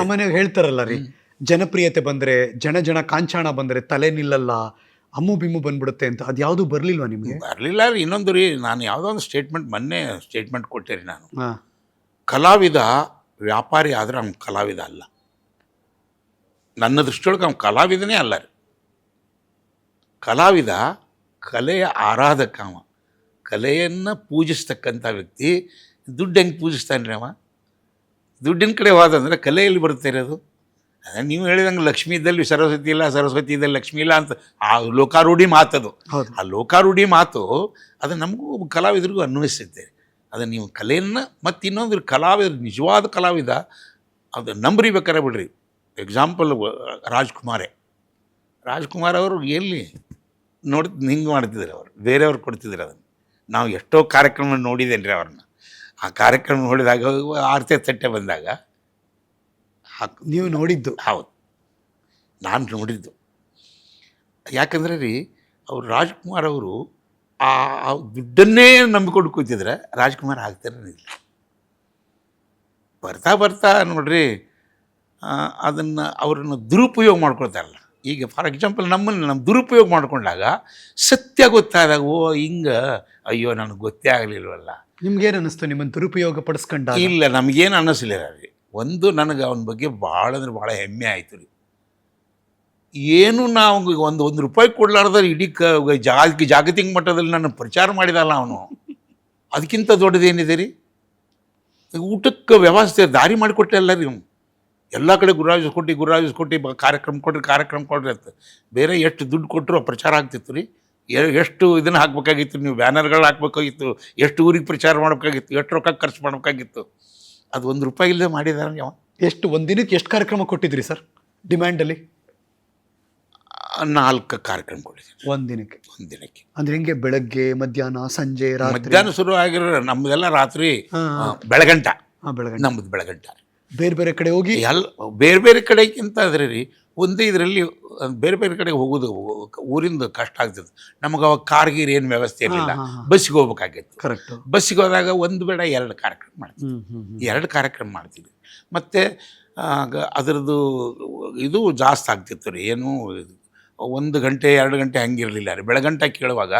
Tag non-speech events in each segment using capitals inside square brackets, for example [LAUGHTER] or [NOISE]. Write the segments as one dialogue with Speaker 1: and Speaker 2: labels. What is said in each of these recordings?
Speaker 1: ಸಾಮಾನ್ಯವಾಗಿ ಹೇಳ್ತಾರಲ್ಲ ರೀ. ಜನಪ್ರಿಯತೆ ಬಂದ್ರೆ ಜನ ಜನ ಕಾಂಚಾಣ ಬಂದ್ರೆ ತಲೆ ನಿಲ್ಲಲ್ಲ ಅಮ್ಮು ಬಿಮ್ಮು ಬಂದ್ಬಿಡುತ್ತೆ ಅಂತ ಅದು ಯಾವುದು ಬರ್ಲಿಲ್ವಾ ನಿಮ್ಗೆ?
Speaker 2: ಬರಲಿಲ್ಲ ರೀ. ಇನ್ನೊಂದು ರೀ ನಾನು ಯಾವುದೋ ಒಂದು ಸ್ಟೇಟ್ಮೆಂಟ್ ಮೊನ್ನೆ ಸ್ಟೇಟ್ಮೆಂಟ್ ಕೊಟ್ಟೆ ರೀ ನಾನು.
Speaker 1: ಹಾ.
Speaker 2: ಕಲಾವಿದ ವ್ಯಾಪಾರಿ ಆದರೆ ಅವ್ನು ಕಲಾವಿದ ಅಲ್ಲ. ನನ್ನ ದೃಷ್ಟಿಯೊಳಗೆ ಅವ್ನು ಕಲಾವಿದನೇ ಅಲ್ಲ ರೀ. ಕಲಾವಿದ ಕಲೆಯ ಆರಾಧಕ ಅವ. ಕಲೆಯನ್ನು ಪೂಜಿಸ್ತಕ್ಕಂಥ ವ್ಯಕ್ತಿ ದುಡ್ಡು ಹೆಂಗೆ ಪೂಜಿಸ್ತಾನೆ ರೀ ಅವ? ದುಡ್ಡಿನ ಕಡೆ ಹೋದಂದ್ರೆ ಕಲೆಯಲ್ಲಿ ಬರುತ್ತೆ ಇರೋದು? ಅದೇ ನೀವು ಹೇಳಿದಂಗೆ ಲಕ್ಷ್ಮಿ ಇದ್ದಲ್ಲಿ ಸರಸ್ವತಿ ಇಲ್ಲ ಸರಸ್ವತಿ ಇದ್ದಲ್ಲಿ ಲಕ್ಷ್ಮಿ ಇಲ್ಲ ಅಂತ ಆ ಲೋಕಾರೂಢಿ ಮಾತದು
Speaker 1: ಹೌದು.
Speaker 2: ಆ ಲೋಕಾರೂಢಿ ಮಾತು ಅದು ನಮಗೂ ಕಲಾವಿದರಿಗೂ ಅನ್ವಯಿಸುತ್ತೆ. ಅದು ನೀವು ಕಲೆಯನ್ನು ಮತ್ತು ಇನ್ನೊಂದು ಕಲಾವಿದ ನಿಜವಾದ ಕಲಾವಿದ ಅದು ನಂಬರಿಬೇಕಾರೆ ಬಿಡ್ರಿ. ಎಕ್ಸಾಂಪಲ್ ರಾಜ್ಕುಮಾರೇ. ರಾಜ್ಕುಮಾರ್ ಅವರು ಎಲ್ಲಿ ನೋಡಿ ಹಿಂಗೆ ಮಾಡ್ತಿದ್ರು ಅವರು ಬೇರೆಯವ್ರು ಕೊಡ್ತಿದ್ರು ಅದನ್ನು. ನಾವು ಎಷ್ಟೋ ಕಾರ್ಯಕ್ರಮ ನೋಡಿದ್ದೇನೆ ರೀ ಅವ್ರನ್ನ. ಆ ಕಾರ್ಯಕ್ರಮ ನೋಡಿದಾಗ ಆರತೆ ತಟ್ಟೆ ಬಂದಾಗ
Speaker 1: ನೀವು ನೋಡಿದ್ದು.
Speaker 2: ಹೌದು. ನಾನು ನೋಡಿದ್ದು. ಯಾಕಂದ್ರೆ ರೀ ಅವ್ರು ರಾಜ್ಕುಮಾರ್ ಅವರು ಆ ಆ ದುಡ್ಡನ್ನೇ ನಂಬಿಕೊಂಡು ಕೂತಿದ್ರೆ ರಾಜ್ಕುಮಾರ್ ಆಗ್ತಿರಲಿಲ್ಲ ಬರ್ತಾ ಬರ್ತಾ ನೋಡ್ರಿ ಅದನ್ನು ಅವರನ್ನು ದುರುಪಯೋಗ ಮಾಡ್ಕೊಳ್ತಾರಲ್ಲ. ಈಗ ಫಾರ್ ಎಕ್ಸಾಂಪಲ್ ನಮ್ಮನ್ನು ನಮ್ಮ ದುರುಪಯೋಗ ಮಾಡ್ಕೊಂಡಾಗ ಸತ್ಯ ಗೊತ್ತಾದಾಗ ಓ ಹಿಂಗೆ ಅಯ್ಯೋ ನನಗೆ ಗೊತ್ತೇ ಆಗಲಿಲ್ವಲ್ಲ.
Speaker 1: ನಿಮ್ಗೇನ್ ಅನ್ನಿಸ್ತು? ನಿಮ್ಮನ್ನು ದುರುಪಯೋಗ ಪಡಿಸ್ಕೊಂಡ
Speaker 2: ಇಲ್ಲ, ನಮಗೇನು ಅನ್ನಿಸ್ಲಿಲ್ಲ ರೀ ಒಂದು ನನಗೆ ಅವನ ಬಗ್ಗೆ ಭಾಳ ಅಂದ್ರೆ ಭಾಳ ಹೆಮ್ಮೆ ಆಯಿತು ರೀ. ಏನು ನಾವು ಒಂದು ಒಂದು ರೂಪಾಯಿ ಕೊಡ್ಲಾರ್ದ ಇಡೀ ಕ ಜಾಗ, ಜಾಗತಿಕ ಮಟ್ಟದಲ್ಲಿ ನನ್ನ ಪ್ರಚಾರ ಮಾಡಿದಲ್ಲ ಅವನು. ಅದಕ್ಕಿಂತ ದೊಡ್ಡದೇನಿದೆ ರೀ? ಊಟಕ್ಕೆ ವ್ಯವಸ್ಥೆ ದಾರಿ ಮಾಡಿಕೊಟ್ಟಲ್ಲ ರೀ ಅವ್ನು. ಎಲ್ಲ ಕಡೆ ಗುರುರಾಜ್ ಕೊಟ್ಟು ಗುರುರಾಜ್ ಕೊಟ್ಟು ಕಾರ್ಯಕ್ರಮ ಕೊಟ್ಟರೆ ಕಾರ್ಯಕ್ರಮ ಕೊಡ್ರಿ ಅಂತ. ಬೇರೆ ಎಷ್ಟು ದುಡ್ಡು ಕೊಟ್ಟರು ಪ್ರಚಾರ ಆಗ್ತಿತ್ತು ರೀ. ಎಷ್ಟು ಇದನ್ನು ಹಾಕ್ಬೇಕಾಗಿತ್ತು? ನೀವು ಬ್ಯಾನರ್ಗಳು ಹಾಕ್ಬೇಕಾಗಿತ್ತು ಎಷ್ಟು ಊರಿಗೆ ಪ್ರಚಾರ ಮಾಡಬೇಕಾಗಿತ್ತು ಎಷ್ಟು ರೊಕ್ಕ ಖರ್ಚು ಮಾಡಬೇಕಾಗಿತ್ತು? ಅದು ಒಂದು ರೂಪಾಯಿ ಇಲ್ಲದೆ ಮಾಡಿದಾರೆ ಅವ?
Speaker 1: ಎಷ್ಟು ಒಂದಿನಕ್ಕೆ ದಿನಕ್ಕೆ ಎಷ್ಟು ಕಾರ್ಯಕ್ರಮ ಕೊಟ್ಟಿದ್ರಿ ಸರ್ ಡಿಮ್ಯಾಂಡಲ್ಲಿ?
Speaker 2: ನಾಲ್ಕು ಕಾರ್ಯಕ್ರಮ ಕೊಟ್ಟಿದ್ದೀನಿ
Speaker 1: ಒಂದಿನಕ್ಕೆ ಒಂದಿನಕ್ಕೆ
Speaker 2: ಒಂದು ದಿನಕ್ಕೆ.
Speaker 1: ಅಂದ್ರೆ ಹೆಂಗೆ ಬೆಳಗ್ಗೆ ಮಧ್ಯಾಹ್ನ ಸಂಜೆ ರಾತ್ರಿ?
Speaker 2: ಮಧ್ಯಾಹ್ನ ಶುರು ಆಗಿರೋ ನಮ್ಮದೆಲ್ಲ ರಾತ್ರಿ ಬೆಳಗಂಟ.
Speaker 1: ಬೆಳಗಂಟ.
Speaker 2: ನಮ್ಮದು ಬೆಳಗಂಟ.
Speaker 1: ಬೇರೆ ಬೇರೆ ಕಡೆ ಹೋಗಿ?
Speaker 2: ಎಲ್ಲ ಬೇರೆ ಬೇರೆ ಕಡೆಗಿಂತ ಅದ್ರಿ ರೀ ಒಂದೇ ಇದರಲ್ಲಿ ಬೇರೆ ಬೇರೆ ಕಡೆ ಹೋಗೋದು ಊರಿಂದ ಕಷ್ಟ ಆಗ್ತಿತ್ತು ನಮಗೆ ಅವಾಗ ಕಾರ್ ಗೀರ್ ಏನು ವ್ಯವಸ್ಥೆ ಇರಲಿಲ್ಲ. ಬಸ್ಸಿಗೆ ಹೋಗ್ಬೇಕಾಗಿತ್ತು.
Speaker 1: ಕರೆಕ್ಟ್
Speaker 2: ಬಸ್ಸಿಗೆ ಹೋದಾಗ ಒಂದು ಬೇಡ ಎರಡು ಕಾರ್ಯಕ್ರಮ ಮಾಡ್ತೀವಿ. ಎರಡು ಕಾರ್ಯಕ್ರಮ ಮಾಡ್ತೀವಿ. ಮತ್ತು ಅದರದ್ದು ಇದು ಜಾಸ್ತಿ ಆಗ್ತಿತ್ತು ರೀ. ಏನು ಒಂದು ಗಂಟೆ ಎರಡು ಗಂಟೆ ಹಂಗಿರಲಿಲ್ಲ ರೀ. ಬೆಳಗಂಟ ಕೇಳುವಾಗ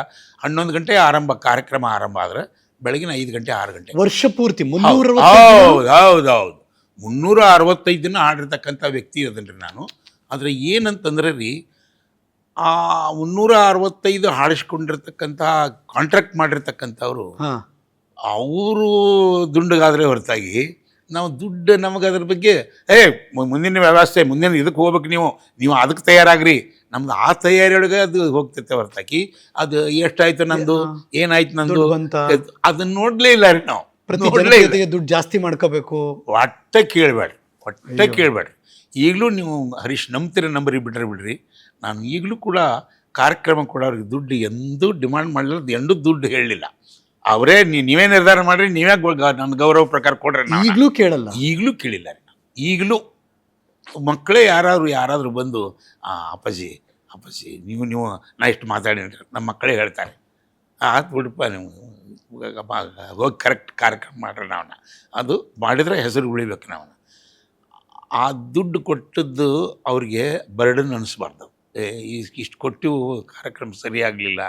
Speaker 2: ಹನ್ನೊಂದು ಗಂಟೆ ಆರಂಭ ಕಾರ್ಯಕ್ರಮ ಆರಂಭ ಆದರೆ ಬೆಳಗಿನ ಐದು ಗಂಟೆ ಆರು ಗಂಟೆ.
Speaker 1: ವರ್ಷ ಪೂರ್ತಿ
Speaker 2: ಹೌದು. ಹೌದು ಹೌದು ಮುನ್ನೂರ ಅರವತ್ತೈದು ದಿನ ಆಡಿರ್ತಕ್ಕಂಥ ವ್ಯಕ್ತಿ ಅದನ್ರಿ ನಾನು. ಆದರೆ ಏನಂತಂದ್ರೆ ರೀ ಆ ಮುನ್ನೂರ ಅರವತ್ತೈದು ಹಾಡಿಸ್ಕೊಂಡಿರ್ತಕ್ಕಂಥ ಕಾಂಟ್ರಾಕ್ಟ್ ಮಾಡಿರ್ತಕ್ಕಂಥವ್ರು
Speaker 1: ಹಾ.
Speaker 2: ಅವರು ದುಂಡಗಾದ್ರೆ ಹೊರತಾಗಿ ನಾವು ದುಡ್ಡು ನಮಗೆ ಅದ್ರ ಬಗ್ಗೆ ಏ ಮುಂದಿನ ವ್ಯವಸ್ಥೆ ಮುಂದಿನ ಇದಕ್ಕೆ ಹೋಗ್ಬೇಕು ನೀವು ನೀವು ಅದಕ್ಕೆ ತಯಾರಾಗ್ರಿ. ನಮ್ದು ಆ ತಯಾರಿಯೊಳಗೆ ಅದು ಹೋಗ್ತೈತೆ ಹೊರತಾಗಿ. ಅದು ಎಷ್ಟಾಯ್ತು ನಂದು ಏನಾಯ್ತು ನಂದು? ಅದನ್ನ ನೋಡ್ಲೇ ಇಲ್ಲ ರೀ ನಾವು.
Speaker 1: ದುಡ್ಡು ಜಾಸ್ತಿ ಮಾಡ್ಕೋಬೇಕು.
Speaker 2: ಒಟ್ಟೆ ಕೇಳ್ಬೇಡ್ರಿ ಒಟ್ಟೆ ಕೇಳಬೇಡ್ರಿ. ಈಗಲೂ ನೀವು ಹರೀಶ್ ನಂಬ್ತೀರ ನಂಬರಿ ಬಿಡ್ರಿ ಬಿಡ್ರಿ. ನಾನು ಈಗಲೂ ಕೂಡ ಕಾರ್ಯಕ್ರಮ ಕೊಡೋರಿಗೆ ದುಡ್ಡು ಎಂದೂ ಡಿಮಾಂಡ್ ಮಾಡಲಿಲ್ಲ ಎಂದೂ ದುಡ್ಡು ಹೇಳಲಿಲ್ಲ ಅವರೇ ನೀ- ನೀವೇ ನಿರ್ಧಾರ ಮಾಡಿರಿ ನೀವೇ ನನ್ನ ಗೌರವ ಪ್ರಕಾರ ಕೊಡ್ರಿ ನಾನು.
Speaker 1: ಈಗ್ಲೂ ಕೇಳಲ್ಲ.
Speaker 2: ಈಗಲೂ ಕೇಳಿಲ್ಲ ರೀ. ಈಗಲೂ ಮಕ್ಕಳೇ ಯಾರಾದ್ರು ಯಾರಾದರೂ ಬಂದು "ಆ, ಅಪ್ಪಾಜಿ ಅಪ್ಪಾಜಿ ನೀವು ನೀವು ನಾ ಇಷ್ಟು ಮಾತಾಡಿ ನಮ್ಮ ಮಕ್ಕಳೇ ಹೇಳ್ತಾರೆ. ಆತು ಬಿಡಪ್ಪ ನೀವು. ಹೋಗಿ ಕರೆಕ್ಟ್ ಕಾರ್ಯಕ್ರಮ ಮಾಡ್ರಿ ನಾವನ್ನ ಅದು ಮಾಡಿದ್ರೆ ಹೆಸರು ಉಳಿಬೇಕು ನಾವು ಆ ದುಡ್ಡು ಕೊಟ್ಟದ್ದು ಅವ್ರಿಗೆ ಬರ್ಡನ್ ಅನಿಸ್ಬಾರ್ದು. ಏ ಇಷ್ಟು ಕೊಟ್ಟು ಕಾರ್ಯಕ್ರಮ ಸರಿಯಾಗಲಿಲ್ಲ.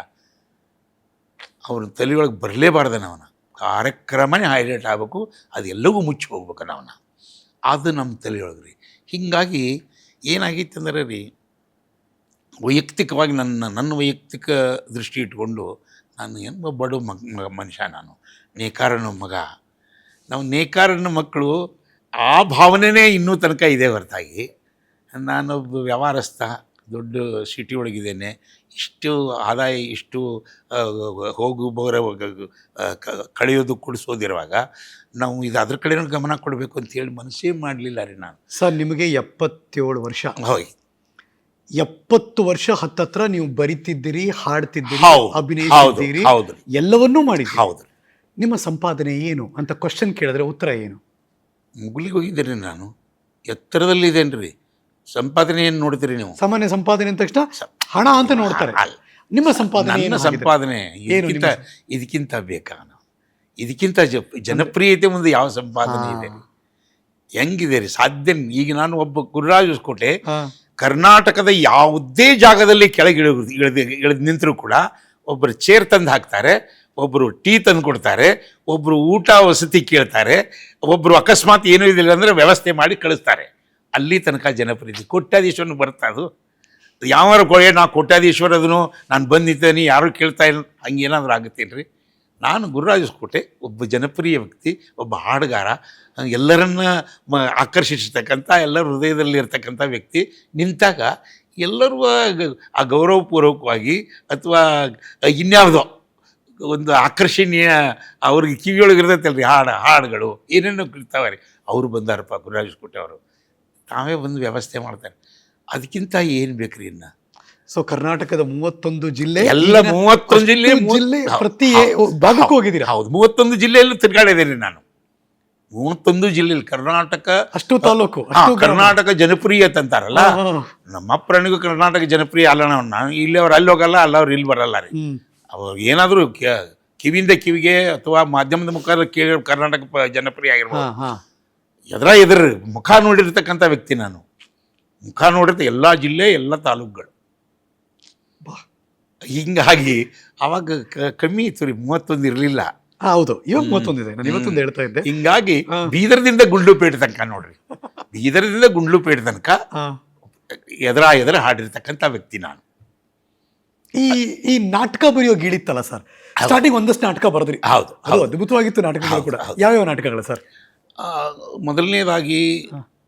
Speaker 2: ಅವ್ರ ತಲೆಯೊಳಗೆ ಬರಲೇಬಾರ್ದು ನಾವನ್ನ ಕಾರ್ಯಕ್ರಮನೇ ಹೈಲೈಟ್ ಆಗಬೇಕು ಅದೆಲ್ಲವೂ ಮುಚ್ಚಿ ಹೋಗ್ಬೇಕು ನಾವನ್ನ ಅದು ನಮ್ಮ ತಲೆಯೊಳಗೆ ರೀ ಹೀಗಾಗಿ ಏನಾಗಿತ್ತು ಅಂದರೆ ರೀ, ವೈಯಕ್ತಿಕವಾಗಿ ನನ್ನ ನನ್ನ ವೈಯಕ್ತಿಕ ದೃಷ್ಟಿ ಇಟ್ಕೊಂಡು ನಾನು ಎಂಬ ಬಡ ಮಗ, ಮನುಷ್ಯ ನಾನು, ನೇಕಾರನ ಮಗ. ನಾವು ನೇಕಾರನ ಮಕ್ಕಳು ಆ ಭಾವನೆನೇ ಇನ್ನೂ ತನಕ ಇದೆ ಹೊರತಾಗಿ. ನಾನೊಬ್ಬ ವ್ಯವಹಾರಸ್ಥ ದೊಡ್ಡ ಸಿಟಿ ಒಳಗಿದ್ದೇನೆ. ಇಷ್ಟು ಆದಾಯ ಇಷ್ಟು ಹೋಗು ಬರೋ ಕಳೆಯೋದು ಕುಡಿಸೋದಿರುವಾಗ ನಾವು ಇದು ಅದ್ರ ಕಡೆನೂ ಗಮನ ಕೊಡಬೇಕು ಅಂತೇಳಿ ಮನಸ್ಸೇ ಮಾಡಲಿಲ್ಲ ರೀ ನಾನು.
Speaker 1: ಸರ್ ನಿಮಗೆ ಎಪ್ಪತ್ತೇಳು ವರ್ಷ.
Speaker 2: ಹೋಯ್
Speaker 1: ಎಪ್ಪತ್ತು ವರ್ಷ ಹತ್ತತ್ರ ನೀವು ಬರಿತಿದ್ದೀರಿ ಹಾಡ್ತಿದ್ದೀರಿ ಅಭಿನಯಿಸಿದ್ದೀರಿ ಎಲ್ಲವನ್ನೂ ಮಾಡಿದ್ದೀರಿ.
Speaker 2: ಹೌದು.
Speaker 1: ನಿಮ್ಮ ಸಂಪಾದನೆ ಏನು ಅಂತ ಕ್ವಶನ್ ಕೇಳಿದ್ರೆ ಉತ್ತರ ಏನು?
Speaker 2: ಮುಗುಲಿಗೆ ಹೋಗಿದ್ದೀರಿ ನಾನು? ಎತ್ತರದಲ್ಲಿದ್ದೇನೆ ರೀ ಸಂಪಾದನೆ ಏನು ನೋಡ್ತೀರಿ ನೀವು?
Speaker 1: ಸಾಮಾನ್ಯ ಸಂಪಾದನೆ ಅಂದ ತಕ್ಷಣ ಹಣ ಅಂತ ನೋಡ್ತಾರೆ. ನಿಮ್ಮ ಸಂಪಾದನೆ
Speaker 2: ನನ್ನ ಸಂಪಾದನೆ ಇದಕ್ಕಿಂತ ಇದಕ್ಕಿಂತ ಬೇಕಾ ನಾವು ಇದಕ್ಕಿಂತ ಜನಪ್ರಿಯತೆ ಮುಂದೆ ಯಾವ ಸಂಪಾದನೆ ಇದೆ? ಹೆಂಗಿದೆ ರೀ? ಸಾಧ್ಯ ಈಗ ನಾನು ಒಬ್ಬ ಗುರುರಾಜ್ ಹೊಸಕೋಟೆ. ಕರ್ನಾಟಕದ ಯಾವುದೇ ಜಾಗದಲ್ಲಿ ಕೆಳಗೆ ಇಳಿದು ಇಳಿದು ಇಳಿದು ನಿಂತರೂ ಕೂಡ ಒಬ್ಬರು ಚೇರ್ ತಂದು ಹಾಕ್ತಾರೆ. ಒಬ್ಬರು ಟೀ ತಂದು ಕೊಡ್ತಾರೆ ಒಬ್ಬರು ಊಟ ವಸತಿ ಕೇಳ್ತಾರೆ ಒಬ್ಬರು ಅಕಸ್ಮಾತ್ ಏನೂ ಇದಿಲ್ಲ ಅಂದರೆ ವ್ಯವಸ್ಥೆ ಮಾಡಿ ಕಳಿಸ್ತಾರೆ. ಅಲ್ಲಿ ತನಕ ಜನಪ್ರಿಯತೆ ಕೋಟ್ಯಾಧೀಶ್ವರನು ಬರ್ತಾ ಅದು. ಯಾವಾರು ಕೊಳೆ ನಾ ಕೋಟ್ಯಾಧೀಶ್ವರ ಅದನ್ನು, ನಾನು ಬಂದಿದ್ದೇನೆ, ಯಾರೂ ಕೇಳ್ತಾ ಇಲ್ಲ ಹಂಗೇನಾದರೂ ಆಗುತ್ತೇನ್ರಿ ನಾನು ಗುರುರಾಜ ಕೋಟೆ ಒಬ್ಬ ಜನಪ್ರಿಯ ವ್ಯಕ್ತಿ, ಒಬ್ಬ ಹಾಡುಗಾರ, ಎಲ್ಲರನ್ನ ಮ ಆಕರ್ಷಿಸತಕ್ಕಂಥ ಎಲ್ಲರ ಹೃದಯದಲ್ಲಿರ್ತಕ್ಕಂಥ ವ್ಯಕ್ತಿ. ನಿಂತಾಗ ಎಲ್ಲರೂ ಆ ಗೌರವಪೂರ್ವಕವಾಗಿ ಅಥವಾ ಇನ್ಯಾವುದೋ ಒಂದು ಆಕರ್ಷಣೀಯ ಅವ್ರಿಗೆ ಕಿವಿಯೊಳಗೆ ಇರ್ತೈತಲ್ಲ ರೀ ಹಾಡು ಹಾಡುಗಳು. ಏನೇನೋ ಇರ್ತಾವೆ ರೀ ಅವರು ಬಂದಾರಪ್ಪ ಗುರುರಾಜ್ ಕೋಟೆ ಅವರು. ತಾವೇ ಬಂದು ವ್ಯವಸ್ಥೆ ಮಾಡ್ತಾರೆ. ಅದಕ್ಕಿಂತ ಏನು ಬೇಕ್ರಿ ಇನ್ನು?
Speaker 1: ಸೊ ಕರ್ನಾಟಕದ ಮೂವತ್ತೊಂದು ಜಿಲ್ಲೆ
Speaker 2: ಎಲ್ಲ ಮೂವತ್ತೊಂದು ಜಿಲ್ಲೆ
Speaker 1: ಜಿಲ್ಲೆ ಪ್ರತಿ ಭಾಗಕ್ಕೆ ಹೋಗಿದ್ದೀರಾ?
Speaker 2: ಹೌದು ಮೂವತ್ತೊಂದು ಜಿಲ್ಲೆಯಲ್ಲೂ ತಿರುಗಾಡಿದ್ದೀನಿ ನಾನು. ಮೂವತ್ತೊಂದು ಜಿಲ್ಲೆಯಲ್ಲಿ ಕರ್ನಾಟಕ
Speaker 1: ಅಷ್ಟು ತಾಲೂಕು ಅಷ್ಟು
Speaker 2: ಕರ್ನಾಟಕ ಜನಪ್ರಿಯ ಅಂತಾರಲ್ಲ. ನಮ್ಮ ಪ್ರಾಣಿಗೂ ಕರ್ನಾಟಕ ಜನಪ್ರಿಯ ಅಲ್ಲ ನಾವು ನಾನು ಇಲ್ಲಿ ಅವ್ರು ಅಲ್ಲಿ ಹೋಗಲ್ಲ ಅಲ್ಲ ಅವ್ರು ಇಲ್ಲಿ ಬರಲ್ಲ ರೀ. ಅವ್ರು ಏನಾದರೂ ಕಿವಿಯಿಂದ ಕಿವಿಗೆ ಅಥವಾ ಮಾಧ್ಯಮದ ಮುಖಾಂತರ ಕೇಳಿ ಕರ್ನಾಟಕ ಪ- ಜನಪ್ರಿಯ ಆಗಿರ್ಬೋದು. ಎದ್ರ ಎದುರು ಮುಖ ನೋಡಿರ್ತಕ್ಕಂಥ ವ್ಯಕ್ತಿ ನಾನು. ಮುಖ ನೋಡಿರ್ತ ಎಲ್ಲ ಜಿಲ್ಲೆ ಎಲ್ಲ ತಾಲೂಕುಗಳು. ಹಿಂಗಾಗಿ ಅವಾಗ ಕಮ್ಮಿ ಇತ್ತು ರೀ ಮೂವತ್ತೊಂದು ಇರಲಿಲ್ಲ.
Speaker 1: ಹೌದು. ಇವಾಗ ಮೂವತ್ತೊಂದಿದೆ ನಾನು ಇವತ್ತೊಂದು ಹೇಳ್ತಾ ಇದ್ದೆ.
Speaker 2: ಹಿಂಗಾಗಿ. ಬೀದರ್ದಿಂದ ಗುಂಡ್ಲುಪೇಟೆ ತನಕ ನೋಡ್ರಿ. ಬೀದರ್ದಿಂದ ಗುಂಡ್ಲುಪೇಟೆ ತನಕ. ಎದುರ ಎದುರ ಹಾಡಿರ್ತಕ್ಕಂಥ ವ್ಯಕ್ತಿ ನಾನು.
Speaker 1: ಈ ಈ ನಾಟಕ ಬರೆಯೋ ಗೀಳಿತ್ತಲ್ಲ ಸರ್? ಸ್ಟಾರ್ಟಿಂಗ್ ಒಂದಷ್ಟು ನಾಟಕ ಬರೆದ್ರಿ.
Speaker 2: ಹೌದು
Speaker 1: ಅದು ಅದ್ಭುತವಾಗಿತ್ತು ನಾಟಕಗಳು ಕೂಡ.
Speaker 2: ಹೌದು.
Speaker 1: ಯಾವ್ಯಾವ ನಾಟಕಗಳು ಸರ್?
Speaker 2: ಮೊದಲನೇದಾಗಿ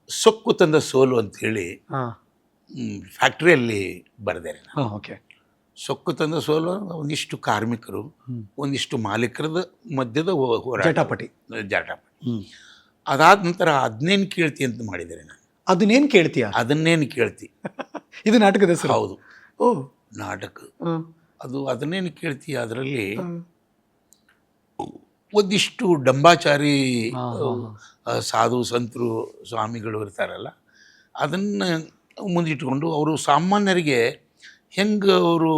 Speaker 2: ಸೊಕ್ಕು ತಂದ ಸೋಲು ಅಂತ ಹೇಳಿ
Speaker 1: ಹಾ.
Speaker 2: ಫ್ಯಾಕ್ಟ್ರಿಯಲ್ಲಿ ಬರೆದೆ
Speaker 1: ಓಕೆ
Speaker 2: ಸೊಕ್ಕು ತಂದ ಸೋಲು ಒಂದಿಷ್ಟು ಕಾರ್ಮಿಕರು ಒಂದಿಷ್ಟು ಮಾಲೀಕರದ ಮಧ್ಯದ
Speaker 1: ಜಟಾಪಟಿ.
Speaker 2: ಜಟಾಪಟಿ. ಅದಾದ ನಂತರ ಅದನ್ನೇನು ಕೇಳ್ತಿ ಅಂತ ಮಾಡಿದ್ದೇನೆ ನಾನು.
Speaker 1: ಅದನ್ನೇನು ಕೇಳ್ತೀಯ?
Speaker 2: ಅದನ್ನೇನು ಕೇಳ್ತಿ. [LAUGHS]
Speaker 1: ಇದು ನಾಟಕದ ಹೆಸರು?
Speaker 2: ಹೌದು.
Speaker 1: ಓ.
Speaker 2: ನಾಟಕ. ಅದು ಅದನ್ನೇನು ಕೇಳ್ತೀಯ ಅದರಲ್ಲಿ? ಒಂದಿಷ್ಟು ಡಂಬಾಚಾರಿ ಸಾಧು ಸಂತರು ಸ್ವಾಮಿಗಳು ಇರ್ತಾರಲ್ಲ ಅದನ್ನು ಮುಂದಿಟ್ಕೊಂಡು ಅವರು ಸಾಮಾನ್ಯರಿಗೆ ಹೆಂಗೆ ಅವರು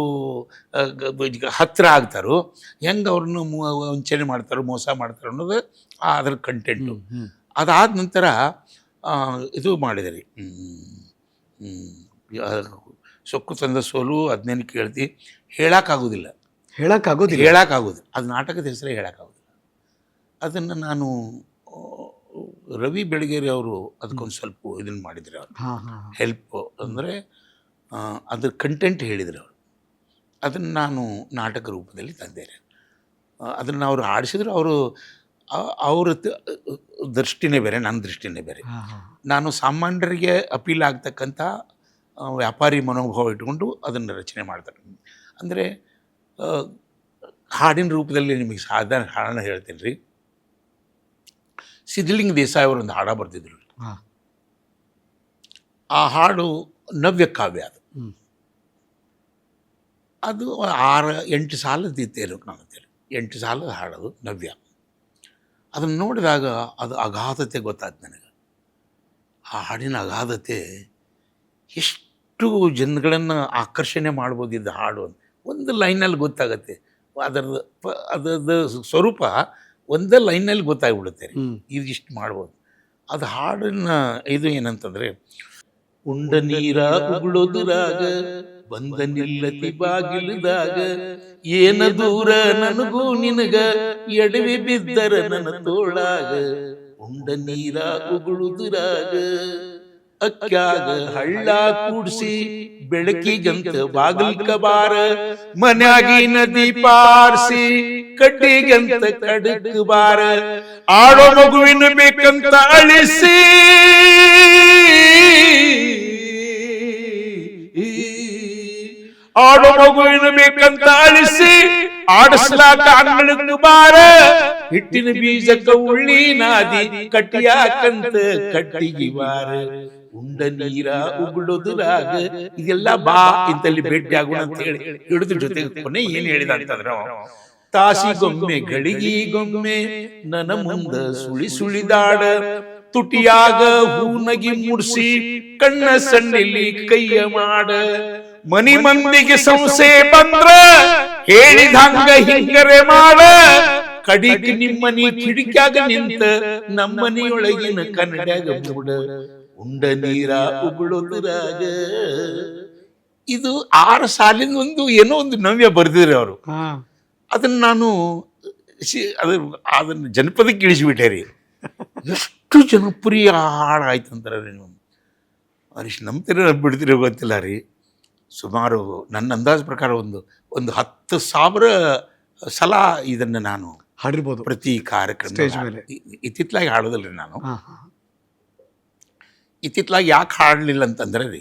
Speaker 2: ಹತ್ತಿರ ಆಗ್ತಾರೋ ಹೆಂಗೆ ಅವ್ರನ್ನ ವಂಚನೆ ಮಾಡ್ತಾರೋ ಮೋಸ ಮಾಡ್ತಾರೋ ಅನ್ನೋದು ಅದ್ರ ಕಂಟೆಂಟು ಅದಾದ ನಂತರ ಇದು ಮಾಡಿದೆ ಸೊಕ್ಕು ತಂದ ಸೋಲು ಅದನ್ನೇನು ಕೇಳ್ತಿ? ಹೇಳೋಕ್ಕಾಗೋದಿಲ್ಲ
Speaker 1: ಹೇಳೋಕ್ಕಾಗೋದಿಲ್ಲ
Speaker 2: ಹೇಳೋಕ್ಕಾಗೋದು ಅದು ನಾಟಕದ ಹೆಸರೇ ಹೇಳೋಕ್ಕಾಗೋದಿಲ್ಲ ಅದನ್ನು ನಾನು ರವಿ ಬೆಳಗೇರಿ ಅವರು ಅದಕ್ಕೊಂದು ಸ್ವಲ್ಪ ಇದನ್ನು ಮಾಡಿದ್ರು ಅವರು. ಹೆಲ್ಪ್ ಅಂದರೆ ಅದ್ರ ಕಂಟೆಂಟ್ ಹೇಳಿದ್ರು ಅವರು. ಅದನ್ನು ನಾನು ನಾಟಕ ರೂಪದಲ್ಲಿ ತಂದೇನೆ ಅದನ್ನು ಅವರು ಆಡಿಸಿದ್ರು. ಅವರು ಅವ್ರ ದೃಷ್ಟಿನೇ ಬೇರೆ ನನ್ನ ದೃಷ್ಟಿನೇ ಬೇರೆ. ನಾನು ಸಾಮಾನ್ಯರಿಗೆ ಅಪೀಲ್ ಆಗ್ತಕ್ಕಂಥ ವ್ಯಾಪಾರಿ ಮನೋಭಾವ ಇಟ್ಕೊಂಡು ಅದನ್ನು ರಚನೆ ಮಾಡ್ತಾರೆ. ಅಂದರೆ ಹಾಡಿನ ರೂಪದಲ್ಲಿ ನಿಮಗೆ ಸಾಧಾರಣ ಹಾಡನ್ನು ಹೇಳ್ತೀನಿ ರೀ. ಸಿದ್ಧಲಿಂಗ ದೇಸಾಯಿ ಒಂದು ಹಾಡ ಬರ್ತಿದ್ರು ಆ ಹಾಡು ನವ್ಯ ಕಾವ್ಯ ಅದು. ಅದು ಆರು ಎಂಟು ಸಾಲದ ಇತ್ತೇನು ಕಾಣುತ್ತೇನೆ ಎಂಟು ಸಾಲದ ಹಾಡೋದು ನವ್ಯ. ಅದನ್ನು ನೋಡಿದಾಗ ಅದು ಅಗಾಧತೆ ಗೊತ್ತಾಯ್ತು ನನಗೆ. ಆ ಹಾಡಿನ ಅಗಾಧತೆ ಎಷ್ಟು ಜನಗಳನ್ನು ಆಕರ್ಷಣೆ ಮಾಡ್ಬೋದಿದ್ದ ಹಾಡು ಅಂತ. ಒಂದು ಲೈನಲ್ಲಿ ಗೊತ್ತಾಗತ್ತೆ. ಅದರದ್ದು ಪ ಅದರದ ಸ್ವರೂಪ ಒಂದೇ ಲೈನಲ್ಲಿ ಗೊತ್ತಾಗ್ಬಿಡುತ್ತೆ. ರೀ
Speaker 1: ಇಷ್ಟು
Speaker 2: ಇದಿಷ್ಟು ಮಾಡ್ಬೋದು. ಅದು ಹಾಡನ್ನ ಇದು ಏನಂತಂದ್ರೆ ಉಂಡ ನೀರ ಉಗುಳೋದುರಾಗ ಬಂದ ನಿಲ್ಲತಿ ಬಾಗಿಲದಾಗ ಏನ ದೂರ ನನಗೂ ನಿನಗ ಎಡವಿ ಬಿದ್ದರ ನನ್ನ ತೋಳಾಗ ಉಂಡ ನೀರ ಉಗುಳುದುರಾಗ ಅಕ್ಕ್ಯಾಗ ಹಳ್ಳ ಕೂಡ್ಸಿ ಬೆಳಕಿಗಂತ ಬಾಗಿಲ್ಕ ಬಾರ ಮನ್ಯಾಗಿನ ದೀಪ ಆರ್ಸಿ ಕಡ್ಡಿಗಂತ ಕಡಕ್ ಬಾರ ಆಡೋ ಮಗುವಿನ ಬೇಕಂತ ಅಳಿಸಿ ಆಡೋ ಮಗುವಿನ ಬೇಕಂತ ಅಳಿಸಿ ಆಡಿಸ್ಲಾಕ ಅಂಗಳಕ್ಕೆ ಬಾರ ಹಿಟ್ಟಿನ ಬೀಜಕ್ಕ ಉಳ್ಳಿ ನಾದಿ ಕಟ್ಟಿಯಾಕಂತ ಕಟ್ಟಿಗೆ ಬಾರ ಉಂಡ ನೀರ ಉಗುಳೋದುರಾಗ ಇದೆಲ್ಲ ಬಾ ಇಂತಲ್ಲಿ ಭೇಟಿ ಆಗೋಣ ಅಂತ ಹೇಳಿ ಹಿಡಿದ್ರ ಜೊತೆಗೆ ಕೊನೆ ಏನ್ ಹೇಳಿದ ಅಂತಂದ್ರ ತಾಸಿ ತಾಸಿಗೊಮ್ಮೆ ಗಳಿಗಿಗೊಮ್ಮೆ ನನ ಮುಂದ ಸುಳಿ ಸುಳಿದಾಡ ತುಟಿಯಾಗ ಹೂನಗಿ ಮುಡ್ಸಿ ಕಣ್ಣ ಸಣ್ಣಿಲಿ ಕೈಯ ಮಾಡ ಮನಿ ಮಂದಿಗೆ ಸಂಸೆ ಬಂದ್ರ ಹೇಳಿದಂಗ ಹಿಂಗರೆ ಮಾಡ ಕಡಿಗೆ ನಿಮ್ಮನಿ ಕಿಡಿಕ್ಯಾಗ ನಿಂತ ನಮ್ಮನಿಯೊಳಗಿನ ಕನ್ನಡ್ಯಾಗ ಬುಡ ಉಂಡ ನೀರ ಉಗುಳೋದ್ರಾಗ. ಇದು ಆರು ಸಾಲಿನ ಒಂದು ಏನೋ ಒಂದು ನವ್ಯ ಬರೆದಿದ್ರೆ ಅವರು. ಅದನ್ನ ನಾನು ಅದ್ರ ಅದನ್ನ ಜನಪದಕ್ಕೆ ಇಳಿಸಿಬಿಟ್ಟೆ ರೀ. ಎಷ್ಟು ಜನಪ್ರಿಯ ಹಾಡಾಯ್ತು ಅಂತಾರೆ ರೀ ನಮ್ಮ ಹರೀಶ್ ನಂಬ್ತೀರ ಬಿಡ್ತೀರ ಗೊತ್ತಿಲ್ಲ ರೀ. ಸುಮಾರು ನನ್ನ ಅಂದಾಜು ಪ್ರಕಾರ ಒಂದು ಒಂದು ಹತ್ತು ಸಾವಿರ ಸಲ ಇದನ್ನು ನಾನು
Speaker 1: ಹಾಡಿರ್ಬೋದು.
Speaker 2: ಪ್ರತಿ ಕಾರ್ಯಕ್ರಮ. ಇತ್ತಿತ್ತಲಾಗಿ ಹಾಡೋದಿಲ್ಲ ರೀ ನಾನು. ಇತ್ತಿತ್ತಲಾಗಿ ಯಾಕೆ ಹಾಡಲಿಲ್ಲ ಅಂತಂದ್ರೆ ರೀ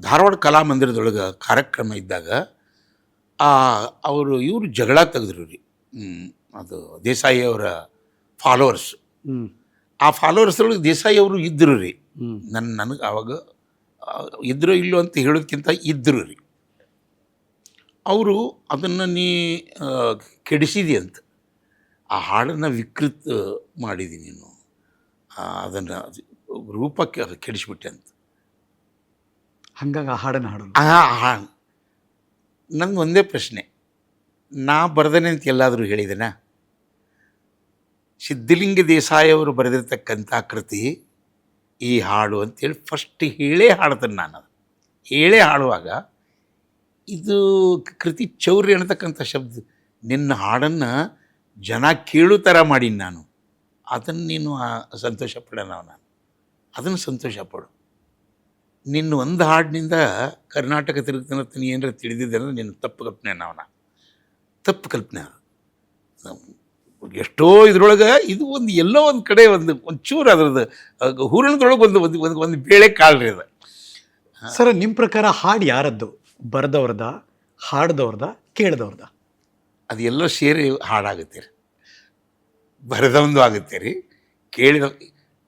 Speaker 2: ಧಾರವಾಡ ಕಲಾಮಂದಿರದೊಳಗೆ ಕಾರ್ಯಕ್ರಮ ಇದ್ದಾಗ ಆ ಅವರು ಇವರು ಜಗಳ ತೆಗೆದ್ರು ರೀ ಅದು ದೇಸಾಯಿ ಅವರ ಫಾಲೋವರ್ಸ್
Speaker 1: ಆ
Speaker 2: ಆ ಫಾಲೋವರ್ಸ್ದೊಳಗೆ ದೇಸಾಯಿ ಅವರು ಇದ್ದರು ರೀ. ನನ್ನ ನನಗೆ ಅವಾಗ ಇದ್ದರು ಇದ್ರು ಇಲ್ಲೋ ಅಂತ ಹೇಳೋದಕ್ಕಿಂತ ಇದ್ದರು ರೀ. ಅವರು ಅದನ್ನು ನೀ ಕೆಡಿಸಿದಿ ಅಂತ. ಆ ಹಾಡನ್ನು ವಿಕೃತ ಮಾಡಿದಿ ನೀನು. ಅದನ್ನು ರೂಪಕ್ಕೆ ಕೆಡಿಸ್ಬಿಟ್ಟೆ ಅಂತ.
Speaker 1: ಹಂಗಾಗಿ ಆ ಹಾಡನ್ನು ಹಾಡು
Speaker 2: ಆ ಹಾ ನಂದು ಒಂದೇ ಪ್ರಶ್ನೆ. ನಾ ಬರೆದನೆ ಅಂತ ಎಲ್ಲಾದರೂ ಹೇಳಿದೆನಾ? ಸಿದ್ಧಲಿಂಗ ದೇಸಾಯವರು ಬರೆದಿರ್ತಕ್ಕಂಥ ಕೃತಿ ಈ ಹಾಡು ಅಂತೇಳಿ ಫಸ್ಟ್ ಹೇಳೇ ಹಾಡ್ತೇನೆ ನಾನು ಅದು. ಹೇಳೇ ಹಾಡುವಾಗ ಇದು ಕೃತಿ ಚೌರ್ಯ ಅನ್ನತಕ್ಕಂಥ ಶಬ್ದ. ನಿನ್ನ ಹಾಡನ್ನು ಜನ ಕೇಳು ಥರ ಮಾಡೀನಿ ನಾನು. ಅದನ್ನು ನೀನು ಸಂತೋಷ ಪಡೋಣ ನಾನು. ಅದನ್ನು ಸಂತೋಷ ಪಡು ನಿನ್ನ ಒಂದು ಹಾಡಿನಿಂದ ಕರ್ನಾಟಕ ತಿರುಗ್ತಾನೆ ನೀ ಏನಾರ ತಿಳಿದಿದ್ದೆ ಅಂದ್ರೆ ನಿನ್ನ ತಪ್ಪು ಕಲ್ಪನೆ ನಾವನ ತಪ್ಪು ಕಲ್ಪನೆ ಅದು. ಎಷ್ಟೋ ಇದ್ರೊಳಗೆ ಇದು ಒಂದು ಎಲ್ಲೋ ಒಂದು ಕಡೆ ಒಂದು ಒಂಚೂರು ಚೂರು ಅಹ್, ಹೂರಣದೊಳಗೆ ಒಂದು ಒಂದು ಒಂದು ಒಂದು ಬೇಳೆ ಕಾಳ್ರಿ ಅದು.
Speaker 1: ಸರ್ ನಿಮ್ಮ ಪ್ರಕಾರ ಹಾಡು ಯಾರದ್ದು? ಬರೆದವ್ರದ ಹಾಡ್ದವ್ರದ ಕೇಳ್ದವ್ರದ?
Speaker 2: ಅದೆಲ್ಲ ಸೇರಿ ಹಾಡಾಗುತ್ತೆ ರೀ. ಬರೆದವಂದು ಆಗುತ್ತೆ ರೀ. ಕೇಳಿದ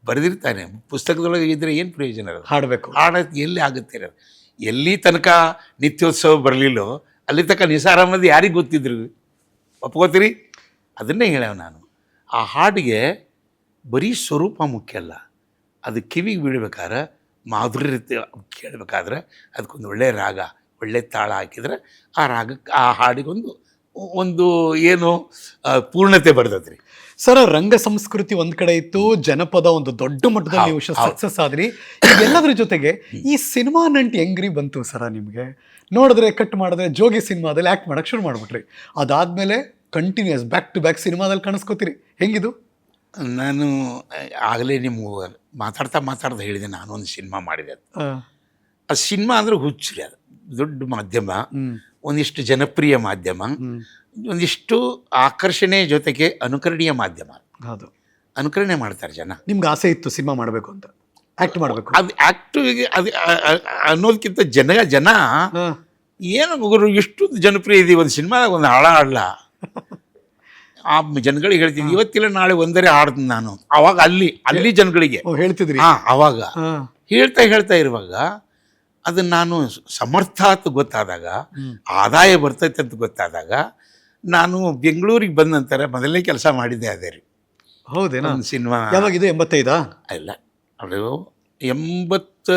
Speaker 2: ಬರೆದಿರ್ತಾನೆ. ಪುಸ್ತಕದೊಳಗೆ ಇದ್ರೆ ಏನು ಪ್ರಯೋಜನ ಇರೋದು
Speaker 1: ಹಾಡಬೇಕು.
Speaker 2: ಹಾಡೋದು ಎಲ್ಲಿ ಆಗುತ್ತೆ ರೀ ಅದು? ಎಲ್ಲಿ ತನಕ ನಿತ್ಯೋತ್ಸವ ಬರಲಿಲ್ಲೋ ಅಲ್ಲಿ ತನಕ ನಿಸಾರ ಅನ್ನೋದು ಯಾರಿಗೆ ಗೊತ್ತಿದ್ರು? ಒಪ್ಕೋತೀರಿ? ಅದನ್ನೇ ಹೇಳವ ನಾನು. ಆ ಹಾಡಿಗೆ ಬರೀ ಸ್ವರೂಪ ಮುಖ್ಯ ಅಲ್ಲ. ಅದು ಕಿವಿಗೆ ಬೀಳ್ಬೇಕಾದ್ರೆ ಮಾಧುರ್ಯ ರೀತಿ ಕೇಳಬೇಕಾದ್ರೆ ಅದಕ್ಕೊಂದು ಒಳ್ಳೆಯ ರಾಗ ಒಳ್ಳೆ ತಾಳ ಹಾಕಿದ್ರೆ ಆ ರಾಗಕ್ಕೆ ಆ ಹಾಡಿಗೊಂದು ಒಂದು ಏನು ಪೂರ್ಣತೆ ಬರ್ತದೆ ರೀ.
Speaker 1: ಸರ್ ರಂಗ ಸಂಸ್ಕೃತಿ ಒಂದ್ ಕಡೆ ಇತ್ತು ಜನಪದ ಒಂದು ದೊಡ್ಡ ಮಟ್ಟದಲ್ಲಿ ನೀವು. ಸಕ್ಸಸ್ ಆದ್ರಿ. ಎಲ್ಲದ್ರ ಜೊತೆಗೆ ಈ ಸಿನಿಮಾ ನಂಟು ಹೆಂಗ್ರಿ ಬಂತು ಸರ ನಿಮಗೆ? ನೋಡಿದ್ರೆ ಕಟ್ ಮಾಡಿದ್ರೆ ಜೋಗಿ ಸಿನಿಮಾದಲ್ಲಿ ಆಕ್ಟ್ ಮಾಡೋಕೆ ಶುರು ಮಾಡ್ಬಿಟ್ರಿ. ಅದಾದ್ಮೇಲೆ ಕಂಟಿನ್ಯೂಸ್ ಬ್ಯಾಕ್ ಟು ಬ್ಯಾಕ್ ಸಿನಿಮಾದಲ್ಲಿ ಕಾಣಿಸ್ಕೋತೀರಿ. ಹೆಂಗಿದು?
Speaker 2: ನಾನು ಆಗಲೇ ನಿಮ್ಗೆ ಮಾತಾಡ್ತಾ ಮಾತಾಡ್ತಾ ಹೇಳಿದೆ ನಾನು ಒಂದು ಸಿನಿಮಾ ಮಾಡಿದೆ ಅದು
Speaker 1: ಆ,
Speaker 2: ಸಿನಿಮಾ ಅಂದ್ರೆ ಹುಚ್ಚು ಅದು. ದೊಡ್ಡ ಮಾಧ್ಯಮ. ಒಂದಿಷ್ಟು ಜನಪ್ರಿಯ ಮಾಧ್ಯಮ. ಒಂದಿಷ್ಟು ಆಕರ್ಷಣೆ ಜೊತೆಗೆ ಅನುಕರಣೀಯ ಮಾಧ್ಯಮ.
Speaker 1: ಹೌದು.
Speaker 2: ಅನುಕರಣೆ ಮಾಡ್ತಾರೆ ಜನ.
Speaker 1: ನಿಮ್ಗೆ ಆಸೆ ಇತ್ತು ಸಿನಿಮಾ ಮಾಡಬೇಕು ಅಂತ. ಆ್ಯಕ್ಟ್ ಮಾಡಬೇಕು.
Speaker 2: ಅದು ಆ್ಯಕ್ಟಿಗೆ ಅದು ಅನ್ನೋದಕ್ಕಿಂತ ಜನ ಜನ ಏನು ಗುರು ಇಷ್ಟೊಂದು ಜನಪ್ರಿಯ ಇದೀವಿ ಒಂದು ಸಿನಿಮಾದಾಗ ಒಂದು ಹಾಳ ಹಾಡಲ್ಲ ಆ ಜನಗಳಿಗೆ ಹೇಳ್ತೀನಿ ಇವತ್ತಿಲ್ಲ ನಾಳೆ ಒಂದರೆ ಹಾಡ್ತೀನಿ ನಾನು. ಅವಾಗ ಅಲ್ಲಿ ಅಲ್ಲಿ ಜನಗಳಿಗೆ.
Speaker 1: ಹೇಳ್ತಿದ್ರಿ?
Speaker 2: ಹಾಂ ಅವಾಗ. ಹೇಳ್ತಾ ಹೇಳ್ತಾ ಇರುವಾಗ ಅದನ್ನು ನಾನು ಸಮರ್ಥ ಅಂತ ಗೊತ್ತಾದಾಗ. ಆದಾಯ ಬರ್ತೈತೆ ಅಂತ ಗೊತ್ತಾದಾಗ ನಾನು ಬೆಂಗಳೂರಿಗೆ ಬಂದ ನಂತರ ಮೊದಲನೇ ಕೆಲಸ ಮಾಡಿದ್ದೆ ಅದೇ ರೀ.
Speaker 1: ಹೌದೇನಾ?
Speaker 2: ಒಂದು ಸಿನಿಮಾ.
Speaker 1: ಯಾವಾಗ ಇದು ಎಂಬತ್ತೈದಾ?
Speaker 2: ಇಲ್ಲ ಅದು ಎಂಬತ್ತ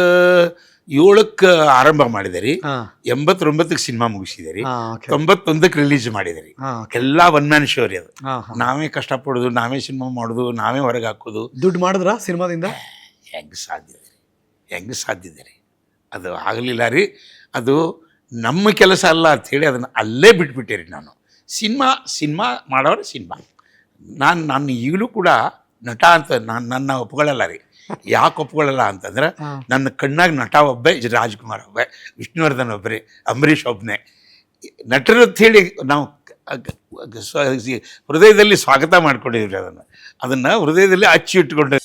Speaker 2: ಏಳಕ್ಕೆ ಆರಂಭ ಮಾಡಿದೆ ರೀ. ಎಂಬತ್ತೊಂಬತ್ತಕ್ಕೆ ಸಿನಿಮಾ ಮುಗಿಸಿದೆ ರೀ.
Speaker 1: ಹಾ ಓಕೆ
Speaker 2: ತೊಂಬತ್ತೊಂದಕ್ಕೆ ರಿಲೀಸ್ ಮಾಡಿದೆ ರೀ. ಎಲ್ಲ ಒನ್ ಮ್ಯಾನ್ ಶೋ ರೀ ಅದು. ನಾವೇ ಕಷ್ಟಪಡೋದು ನಾವೇ ಸಿನಿಮಾ ಮಾಡೋದು ನಾವೇ ಹೊರಗೆ ಹಾಕೋದು.
Speaker 1: ದುಡ್ಡು ಮಾಡಿದ್ರಾ ಸಿನಿಮಾದಿಂದ?
Speaker 2: ಹೆಂಗೆ ಸಾಧ್ಯ ಹೆಂಗೆ ಸಾಧ್ಯ ರೀ? ಅದು ಆಗಲಿಲ್ಲ ರೀ. ಅದು ನಮ್ಮ ಕೆಲಸ ಅಲ್ಲ ಅಂಥೇಳಿ ಅದನ್ನು ಅಲ್ಲೇ ಬಿಟ್ಬಿಟ್ಟೆ ರೀ ನಾನು. ಸಿನಿಮಾ ಸಿನಿಮಾ ಮಾಡೋರು ಸಿನಿಮಾ. ನಾನು ನಾನು ಈಗಲೂ ಕೂಡ ನಟ ಅಂತ ನಾನು ನನ್ನ ಒಪ್ಪುಗಳಲ್ಲ ರೀ. ಯಾಕೆ ಒಪ್ಪುಗಳಲ್ಲ ಅಂತಂದ್ರೆ ನನ್ನ ಕಣ್ಣಾಗ ನಟ ಒಬ್ಬೇ ರಾಜ್ಕುಮಾರ್ ಒಬ್ಬೇ ವಿಷ್ಣುವರ್ಧನ್ ಒಬ್ಬರೇ ಅಂಬರೀಷ್ ಒಬ್ಬನೇ ನಟರು ಅಂಥೇಳಿ ನಾವು ಹೃದಯದಲ್ಲಿ ಸ್ವಾಗತ ಮಾಡ್ಕೊಂಡಿದ್ವಿ ಅದನ್ನು. ಅದನ್ನು ಹೃದಯದಲ್ಲಿ ಅಚ್ಚಿ ಇಟ್ಕೊಂಡು